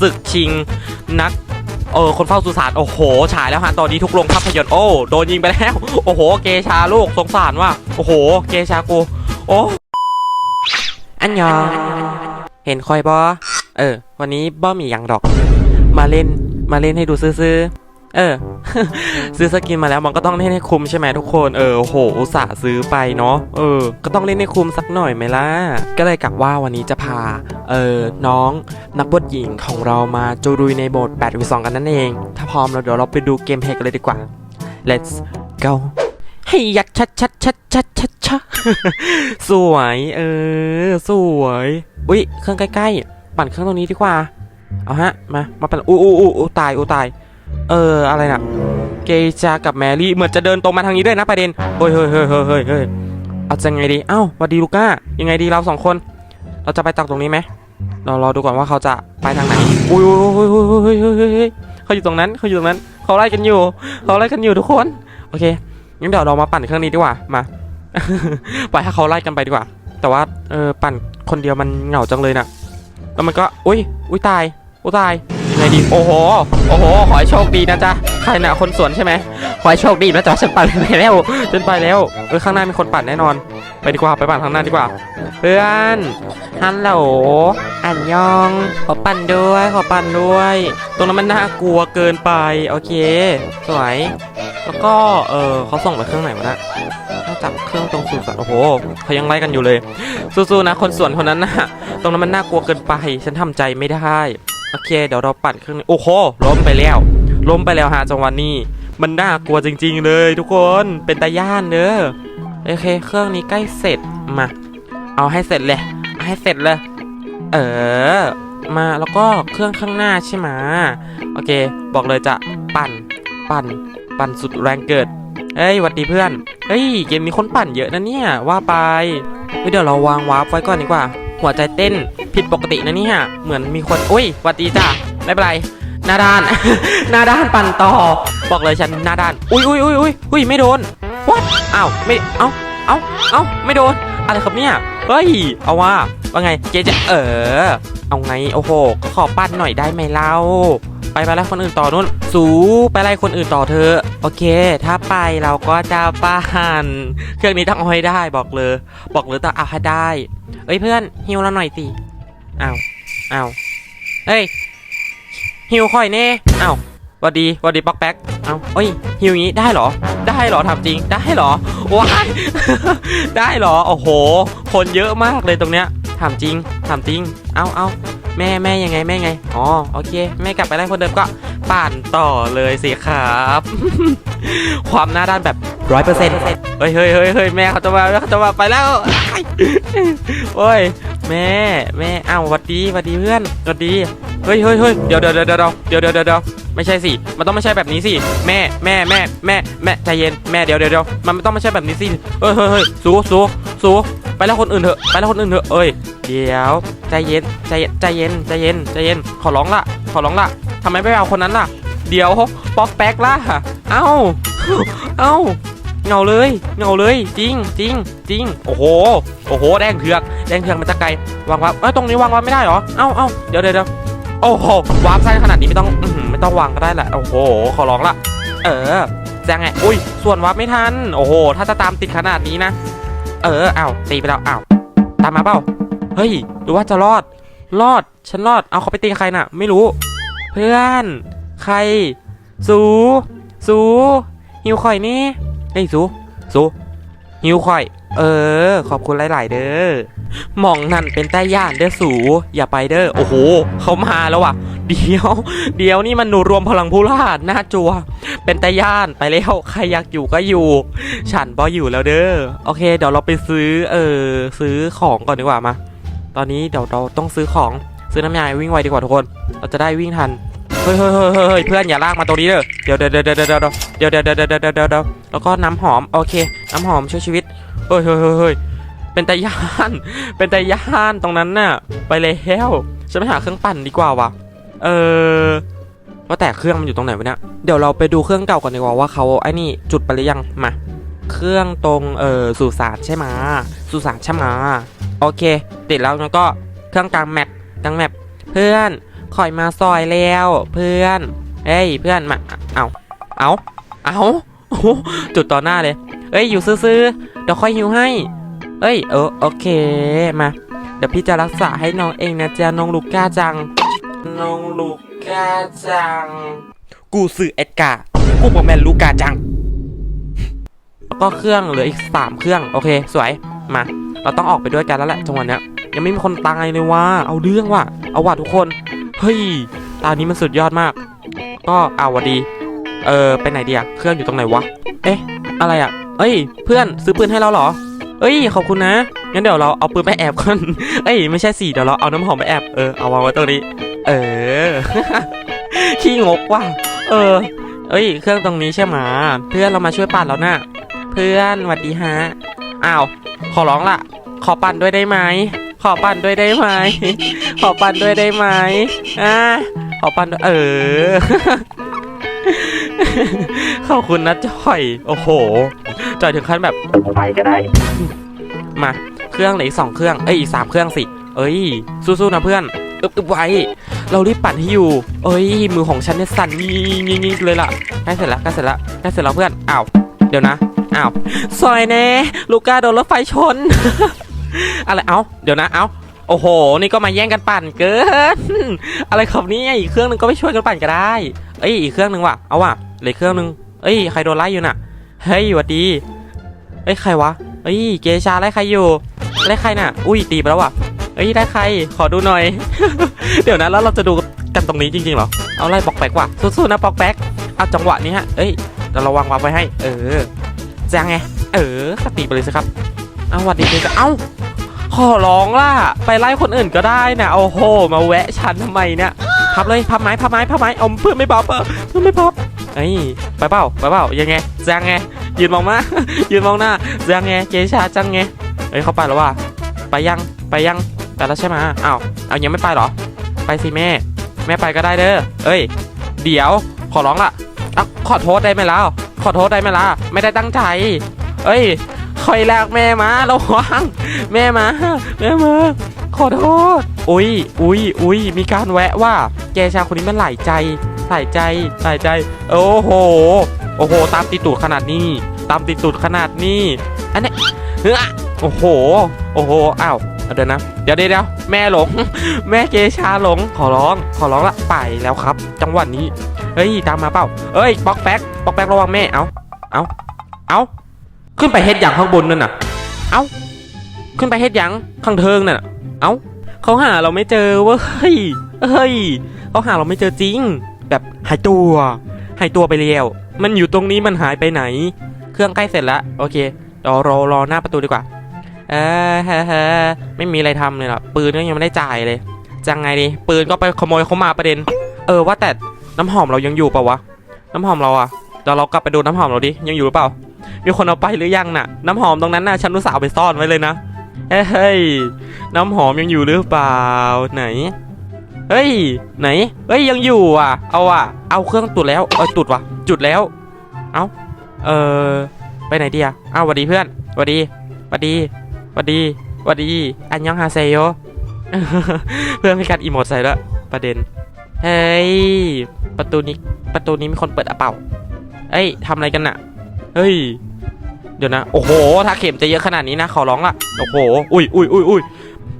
ศึกชิงนักเออคนเฝ้าสุสานโอ้โห ฉายแล้วฮะตอนนี้ทุกโรงภาพยนตร์โอ้โดนยิงไปแล้ว โอ้โห เกชาลูกสงสารว่ะโอ้โห เกชากูโอ้อันยองเห็นคอยบอเออ วันนี้บ่มียังดอก มาเล่นมาเล่นให้ดูซื้อๆ เออ ซื้อสกินมาแล้วมันก็ต้องเล่นให้คุ้มใช่ไหมทุกคนเออโหอุตส่าห์ซื้อไปเนาะเออ ก็ต้องเล่นให้คุ้มสักหน่อยไหมล่ะ ก็เลยกลับว่าวันนี้จะพา เออน้องนักบทหญิงของเรามาจูรุยในโบท8วิ2กันนั่นเอง ถ้าพร้อมแล้วเดี๋ยวเราไปดูเกมเพลย์กันเลยดีกว่า let's go ให้ยัดชัดชัดชัดชัดชัดชัดสวยเออ สวย อุ้ยเครื่องใกล้ๆ ปั่นเครื่องตรงนี้ดีกว่า เอาฮะ มา มาปั่นอู้อู้อู้อู้ตายอู้ตาย เอออะไรนะเกจากับแมรี่เหมือนจะเดินตรงมาทางนี้ด้วยนะประเด็นเฮ้ยเฮ้ยเฮ้ยเฮ้ยเฮ้ยเอาจะไงดีเอ้าวัสดีลูก้ายังไงดีเราสองคน เราจะไปตักตรงนี้ไหมเรารอดูก่อนว่าเขาจะไปทางไหนอุ้ยเฮ้ยเฮ้ยอุ้ยเขาอยู่ตรงนั้นเขาอยู่ตรงนั้นเขาไล่กันอยู่เขาไล่กันอยู่ทุกคนโอเคงั้นเดี๋ยวเรามาปั่นเครื่องนี้ดีกว่ามาปล่อยให้เขาไล่กันไปดีกว่า แต่ว่าเออปั่นคนเดียวมันเหงาจังเลยน่ะแล้วมันก็อุ้ยอุ้ยตายอุ้ยตาย ไงดีโอ้โหโอ้โห ขอให้โชคดีนะจ๊ะใครน่ะคนสวนใช่ไหมขอให้โชคดีนะจ๊ะฉันปั่นไปแล้วฉันไปแล้วเออข้างหน้ามีคนปั่นแน่นอน ไปดีกว่าไปปั่นข้างหน้าดีกว่า เพื่อนฮัลโหลอันยอง ขอปั่นด้วยขอปั่นด้วย ตรงนั้นมันน่ากลัวเกินไปโอเค สวย แล้วก็เออเขาส่งไปเครื่องไหนวะนะน่าจับเครื่องตรงสุสานโอ้โหเขายังไล่กันอยู่เลยสู้ๆนะคนสวนคนนั้นนะตรงนั้นมันน่ากลัวเกินไป ฉันทำใจไม่ได้ โอเค เดี๋ยวเราปั่นเครื่องนี้โอ้โหล้มไปแล้ว ล้มไปแล้วฮะจังหวะนี้ มันน่ากลัวจริง ๆ เลย ทุกคนเป็นตาย่านเด้อโอเค เครื่องนี้ใกล้เสร็จมา เอาให้เสร็จเลยให้เสร็จเลย เออ มาแล้วก็เครื่องข้างหน้าใช่ไหมโอเค บอกเลยจะปั่น ปั่น ปั่นสุดแรงเกิดเฮ้ยหวัดดีเพื่อน เฮ้ยเกมมีคนปั่นเยอะนะเนี่ยว่าไปเฮ้ยเดี๋ยวเราวางวาร์ปไว้ก่อนดีกว่า หัวใจเต้นผิดปกตินะเนี่ยเหมือนมีคนอุ้ยวัตีจ้าไม่เป็นไรหน้าด้าน หน้าด้านปั่นต่อ บอกเลยฉันหน้าด้าน อุ้ยอุ้ยอุ้ยอุ้ยอุ้ยไม่โดนวัดอ้าวไม่เอ้าเอ้าเอ้าไม่โดน อะไรครับเนี่ยเฮ้ยเอาว่าว่าไงเจ๊จะเออเอาไงโอ้โหก็ขอปั้นหน่อยได้ไหมเล่า ไปไปไล่คนอื่นต่อนู่น สูไปไล่คนอื่นต่อเธอ โอเค ถ้าไปเราก็จะปั่นเครื่องนี้ต้องเอาให้ได้บอกเลย บอกเลยต้องเอาให้ได้ เอ้ยเพื่อนฮิวเราหน่อยสิเอาวอ้าเอ้ยฮิวค่อยเน่อ้าวหวัดดีวัดดีป๊อกแป๊กเอาเอ้ยฮิวงี้ได้เหรอ ได้เหรอทำจริง ได้เหรอว้ายได้เหรอ โอ้โห คนเยอะมากเลยตรงเนี้ยถามจริงถามจริง เอาเอา แม่แม่ยังไงแม่ไงอ๋อโอเค แม่กลับไปได้คนเดิมก็ป่านต่อเลยสิครับ ความหน้าด้านแบบร้อยเปอร์เซ็นต์เฮ้ยเฮ้ยเฮ้ยแม่เขาจะมาเขาจะมาไปแล้วโอ้ยแม่แม่อ้าววัสดีวัสดีเพื่อนวัสดีเฮ้ยเฮ้ยเฮ้ยเดี๋ยวเดี๋ยวเดี๋ยวเดี๋ยวเดี๋ยวเดี๋ยวเดี๋ยวไม่ใช่สิมันต้องไม่ใช่แบบนี้สิแม่แม่แม่แม่แม่ใจเย็นแม่เดี๋ยวเดี๋ยวเดี๋ยวมันไม่ต้องไม่ใช่แบบนี้สิเฮ้ยเฮ้ยเฮ้ยสูสู้สู้ ไปแล้วคนอื่นเถอะไปแล้วคนอื่นเถอะเอ้ยเดี๋ยวใจเย็นใจเย็นใจเย็นใจเย็นใจเย็นขอร้องละขอร้องละทำไมไม่เอาคนนั้นล่ะ เดี๋ยวป๊อกแป๊กล่ะเอ้าเอ้าเงาเลยเงาเลยจริงจริงจริงโอ้โหโอ้โหแดงเถือกแดงเถือกมันจะไกลวางวับเอ้ยตรงนี้วางวับไม่ได้เหรอเอ้าเอ้าเดี๋ยวเดี๋ยวโอ้โหวาร์ปไส้ขนาดนี้ไม่ต้องอไม่ต้องวางก็ได้แหละโอ้โหขอร้องละเออแซงไงอุ้ยส่วนวาร์ปไม่ทันโอ้โหถ้าจะตามติดขนาดนี้นะ เอออ้าวตีไปแล้วอ้าวตามมาเปล่าเฮ้ยหรือว่าจะรอด รอดฉันรอดเอาเขาไปตีใครน่ะ ไม่รู้ เพื่อน ใคร สูสูหิวข่อยนี่เฮ้ยสูสูหิวข่อย เออ ขอบคุณหลาย ๆ เด้อมองนั่นเป็นใต้ย่านเด้อสูอย่าไปเด้อโอ้โหเขามาแล้วว่ะ เดี๋ยว เดี๋ยวนี่มันหนูรวมพลังผู้ล่าหน้าจัว เป็นต้ย่านไปแล้วใครอยากอยู่ก็อยู่ ฉันบออยู่แล้วเด้อโอเค เดี๋ยวเราไปซื้อเออซื้อของก่อนดีกว่ามา ตอนนี้เดี๋ยวเราต้องซื้อของซื้อน้ำยาวิ่งไวดีกว่าทุกคน เราจะได้วิ่งทันเฮ้ยเฮ้ยเฮ้ยเฮ้ยเพื่อนอย่าลากมาตรงนี้เด้อเดี๋ยวเดี๋ยวเดี๋ยวเดี๋ยวเดี๋ยวเดี๋ยวเดี๋ยวเดี๋ยวเดี๋ยวเดี๋ยวเดี๋ยวเดี๋ยวแล้วก็น้ำหอมโอเค น้ำหอมช่วยชีวิตเฮ้ยเฮ้ยเฮ้ยเฮ้ยเป็นตาย่านเป็นตาย่านตรงนั้นน่ะไปแล้วฉันไปหาเครื่องปั่นดีกว่าว่ะ เออว่าแต่เครื่องมันอยู่ตรงไหนวะเนี่ย เดี๋ยวเราไปดูเครื่องเก่าก่อนดีกว่าว่าเขาไอ้นี่จุดไปหรือยัง มา เครื่องตรงเออสุสานใช่ไหมสุสานใช่ไหมโอเค ติดแล้วแล้วก็เครื่องกลางแมปกลางแมปเพื่อนคอยมาซอยแล้ว เพื่อนเอ้ยเพื่อนมาเอาเอาเอาจุดต่อหน้าเลย เอ้ยอยู่ซื่อๆเดี๋ยวค่อยหิวให้ เอ้ยเออโอเคมาเดี๋ยวพี่จะรักษาให้น้องเองนะจ๊ะน้องลูก้าจัง น้องลูก้าจัง กูสื่อเอ็ดกากูบอกแมนลูก้าจัง แล้วก็เครื่องเหลืออีกสามเครื่อง โอเคสวย มา เราต้องออกไปด้วยกันแล้วแหละจังหวะเนี้ย ยังไม่มีคนตายเลยว่า เอาเรื่องว่ะ เอาว่ะทุกคน เฮ้ย ตานี้มันสุดยอดมาก ก็เอาวะดี เออไปไหนดีอะเครื่องอยู่ตรงไหนวะ เอ๊ะ อะไรอะเอ้ย เพื่อนซื้อปืนให้เราเหรอ เอ้ย ขอบคุณนะ งั้นเดี๋ยวเราเอาปืนไปแอบกันเอ้ย ไม่ใช่สิ เดี๋ยวเราเอาน้ำหอมไปแอบ เออ เอาวางไว้ตรงนี้ เออ ขี้งกว่ะ เออ เอ้ย เครื่องตรงนี้ใช่ไหมะเพื่อนเรามาช่วยปั่นแล้วนะ่ะ เพื่อนสวัสดีฮะ อ้าว ขอร้องล่ะขอปั่นด้วยได้ไหม ขอปั่นด้วยได้ไหม ขอปั่นด้วยได้ไหมอ่าขอปั่นด้วยเออ ขอบคุณนะจอย โอ้โห จอยถึงขั้นแบบไปก็ได้ มา เครื่องเหลืออีกสองเครื่อง เอ้ยอีกสามเครื่องสิ เอ้ย สู้ๆนะเพื่อน อึบอึบไว้ เรารีบปั่นให้อยู่ เอ้ย มือของฉันเนี่ยสั่นงี้งี้งี้เลยล่ะใกล้เสร็จแล้วใกล้เสร็จแล้วใกล้เสร็จแล้วเพื่อน อ้าว เดี๋ยวนะ อ้าวซอยแน่ ลูก้าโดนรถไฟชน อะไร เอ้า เดี๋ยวนะ เอ้า โอ้โห นี่ก็มาแย่งกันปั่นเกิน อะไรครับนี่อีกเครื่องหนึงก็ไม่ช่วยกันปั่นก็ได้ เอ้ย อีกเครื่องหนึงว่ะ เอาว่ะเหลือเครื่องหนึง เอ้ย ใครโดนไล่อยู่น่ะ เฮ้ยหวัดดีเอ้ย ใครวะ เอ้ย เกชาไล่ใครอยู่ ไล่ใครน่ะ อุ้ย ตีไปแล้วว่ะ เอ้ยได้ใคร ขอดูหน่อย เดี๋ยวนะแล้วเราจะดูกันตรงนี้จริงๆเหรอ เอาไล่ปอกแปกว่ะสู้ๆนะปอกแปกเอาจังหวะนี้ฮะ เอ้ยเดี๋ยวเราวางวางไว้ให้ เออจะไง เออสตีไปเลยสิครับ เอาวัดดีเกชาเอ้า ขอร้องล่ะ ไปไล่คนอื่นก็ได้นะ โอ้โห มาแวะฉันทำไมเนี่ย พับเลย พับไม้ พับไม้ พับไม้อาเพื่อนไม่พับเอเพื่อนไม่พับเอ้ยไปเปล่าไปเปล่ายังไงจะไง ยืนมองมา ยืนมองหน้าจะไงเกชาจังไง เอ้ยเขาไปแล้วว่ะ ไปยัง ไปยัง ไปแล้วใช่ไหมอ้าวเอายังไม่ไปหรอ ไปสิแม่ แม่ไปก็ได้เด้อ เอ้ย เดี๋ยว ขอร้องละอะขอโทษได้ไหมล่ะขอโทษได้ไหมล่ะ ไม่ได้ตั้งใจ เอ้ยคอยแลกแม่มาระวัง แม่มา แม่มา ขอโทษ อุ้ยอุ้ยอุ้ยมีการแวะว่า แกชาคนนี้มันหลายใจ หลายใจ หลายใจ โอ้โห โอ้โห ตามติดตูดขนาดนี้ ตามติดตูดขนาดนี้ อันนี้เฮ้อโอ้โห โอ้โห อ้าว เดี๋ยวนะ เดี๋ยวเดี๋ยวแม่หลง แม่เกชาหลง ขอร้อง ขอร้องละ ไปแล้วครับ จังหวะนี้ เฮ้ย ตามมาเปล่าเอ้ยปอกแป๊กปอกแป๊กระวังแม่ เอาเอาเอาขึ้นไปเฮ็ดอย่างข้างบนนั่นน่ะ เอาขึ้นไปเฮ็ดอย่างข้างเทิงนั่นน่ะ เอาเขาหาเราไม่เจอเว้ย เฮ้ย เขาหาเราไม่เจอจริง แบบหายตัว หายตัวไปแล้ว มันอยู่ตรงนี้มันหายไปไหน เครื่องใกล้เสร็จแล้ว โอเคเดี๋ยวรอรอหน้าประตูดีกว่า ออเฮ้อเฮ้อไม่มีอะไรทำเลยหรอปืนก็ยังไม่ได้จ่ายเลยจังไงดีปืนก็ไปขโมยเขามาประเด็น เออว่าแต่น้ำหอมเรายังอยู่เปล่าวะ น้ำหอมเราอะเดี๋ยวเรากลับไปดูน้ำหอมเราดิยังอยู่หรือเปล่า มีคนเอาไปหรือยังน่ะ น้ำหอมตรงนั้นน่ะฉันรู้สาวไปซ่อนไว้เลยนะเฮ้ยน้ำหอมยังอยู่หรือเปล่าไหนเฮ้ยไหนเฮ้ยยังอยู่อะ เอาอะ เอาเครื่องตุดแล้วเออตุดวะจุดแล้ว เอาเออไปไหนดีอะเอาวสวัสดีเพื่อนสวัสดีสวัสดี วัสดีสวัสดี อันยองฮาเซโย เพื่อนมีการอีโมดใส่แล้วประเด็น เฮ้ย ประตูนี้ ประตูนี้มีคนเปิดอะเป่า เอ้ยทำอะไรกันน่ะ เฮ้ย เดี๋ยวนะ โอ้โห ถ้าเข็มจะเยอะขนาดนี้นะ ขอร้องละ โอ้โห อุ้ยอุ้ยอุ้ยอุ้ย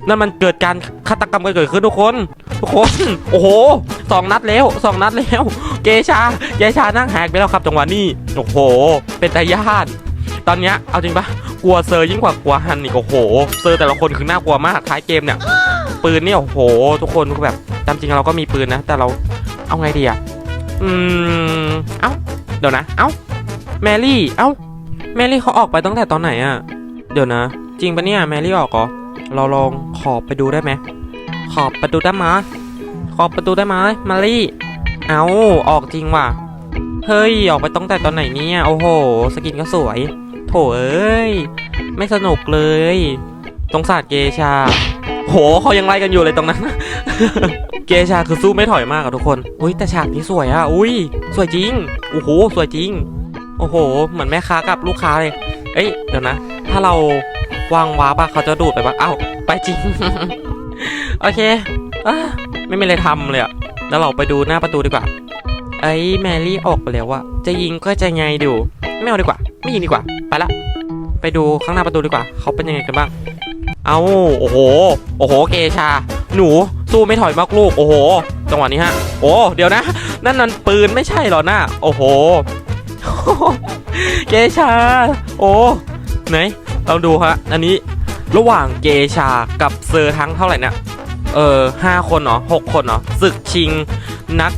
นั่นมันเกิดการฆาตกรรมกันเกิดขึ้นทุกคน ทุกคน โอ้โหสองนัดแล้วสองนัดแล้ว เกชา เกชานั่งแหกไปแล้วครับจังหวะนี้ โอ้โห เป็นตาญาติตอนเนี้ยเอาจริงปะ กลัวเซอร์ยิ่งกว่ากลัวฮันอีกโอ้โห เซอร์แต่ละคนคือน่ากลัวมากท้ายเกมเนี่ย ปืนเนี่ยโอ้โห ทุกคนคือแบบตามจริงเราก็มีปืนนะ แต่เราเอาไงดีอะอืม เอ้า เดี๋ยวนะ เอ้า แมรี่ เอ้า แมรี่เขาออกไปตั้งแต่ตอนไหนอะเดี๋ยวนะ จริงปะเนี่ยแมรี่ออกเหรอ เราลองขอบไปดูได้ไหม ขอบประตูได้ไหมขอบประตูได้ไหมมารี่ เอาออกจริงว่ะ เฮ้ย ออกไปตั้งแต่ตอนไหนเนี่ย โอ้โห สกินก็สวย โถเอ้ย ไม่สนุกเลย ตรงศาสตร์เกชา โหเขายังไล่กันอยู่เลยตรงนั้น เกชาคือสู้ไม่ถอยมากอะทุกคน อุ้ยแต่ฉากนี้สวยอะอุ้ย สวยจริง โอ้โห สวยจริง โอ้โห เหมือนแม่ค้ากับลูกค้าเลย เอ้ย เดี๋ยวนะ ถ้าเราวางวาร์ปอะเขาจะดูดไปปะอ้าว ไปจริง โอเคอไม่มีอะไรทำเลยอะแล้วเราไปดูหน้าประตูดีกว่า ไอ้แมรี่ออกไปแล้วอะจะยิงก็จะไงดูไม่เอาดีกว่า ไม่ยิงดีกว่า ไปละ ไปดูข้างหน้าประตูดีกว่า เขาเป็นยังไงกันบ้าง เอาโอ้โห โอ้โห เกชา หนูสู้ไม่ถอยมากลูก โอ้โห จังหวะนี้ฮะ โอ้ เดี๋ยวนะ นั่นนั่นปืนไม่ใช่หรอหน้า โอ้โห เกชา โอ้ ไหนลองดูฮะ อันนี้ระหว่างเกชากับเซอร์ทั้งเท่าไหร่เนี่ย เออห้าคนเนาะหกคนเนาะศึกชิงนัก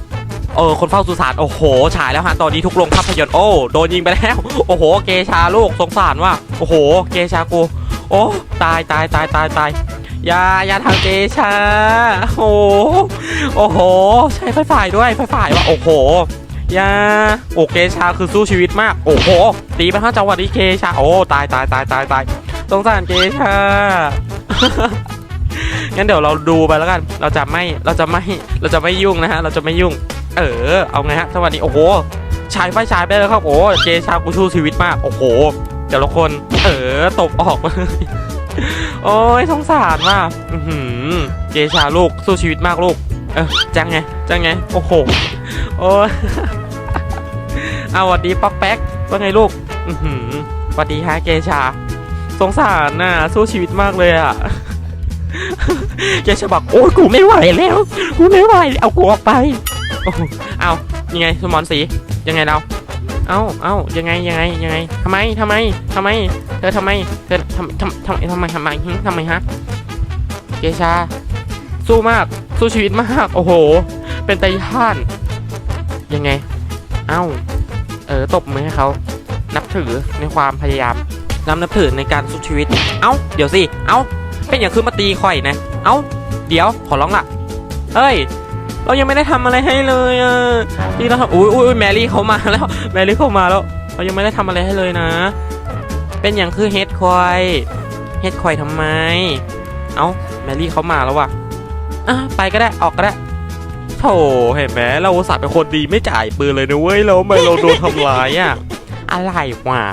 เออคนเฝ้าสุสานโอ้โหฉายแล้วฮะตอนนี้ทุกโรงภาพยนตร์โอ้โดนยิงไปแล้ว โอ้โห เกชาลูกสงสารว่ะโอ้โห เกชากูโอ้ตายตายตายตายตายอย่าอย่าทำเกชาโอ้โหโอ้โห ใช้ไฟฝ่ายด้วยไฟฝ่ายว่ะโอ้โหอย่าโอเกชาคือสู้ชีวิตมาก โอ้โห ตีไปห้าจังหวะนี้เกชาโอ้ตายตายตายตายตายสงสารเกชางั้นเดี๋ยวเราดูไปแล้วกัน เราจะไม่ เราจะไม่ เราจะไม่ยุ่งนะฮะ เราจะไม่ยุ่ง เออ เอาไงฮะสวัสดีโอ้โหฉายไฟฉายไปเลยครับโอ้เจชากูสู้ชีวิตมาก โอ้โหแต่ละคน เออตบออกมาโอ้ยสงสารว่ะเจชาลูกสู้ชีวิตมากลูก เออจังไงจังไง โอ้โหโอ้เอาวัดดีป๊อกแป๊กว่าไงลูกอือหือหวัดดีฮะเกชา สงสารน่ะสู้ชีวิตมากเลยอะเกชาบอกโอ้ยกูไม่ไหวแล้ว กูไม่ไหว เอากูออกไป โอ้เอายังไงสมอนสียังไงเราเอ้าเอ้ายังไงยังไงยังไงทำไมทำไมทำไม เธอทำไมเธอทำทำทำทำไมทำไมทำไมฮะเกชา สู้มากสู้ชีวิตมาก โอ้โห เป็นไตท่านยังไง เอ้า เออตบมือให้เขา นับถือในความพยายามนำนับถือในการสู้ชีวิต เอ้า เดี๋ยวสิ เอ้า เป็นอย่างขึ้นมาตีข่อยนะ เอ้า เดี๋ยว ขอร้องล่ะ เอ้ย เรายังไม่ได้ทำอะไรให้เลยอะที่เราทำอุ้ยอุ้ยแมรี่เขามาแล้ว แมรี่เขามาแล้ว เรายังไม่ได้ทำอะไรให้เลยนะ เป็นอย่างคือเฮดควายเฮดควายทำไม เอ้าแมรี่เขามาแล้วว่ะอะไปก็ได้ออกก็ได้โธ่เห็นไหมเราอุตส่าห์เป็นคนดีไม่จ่ายปืนเลยนะเว้ยแล้วทำไมเราโดนทำร้ายอะอะไรหวะ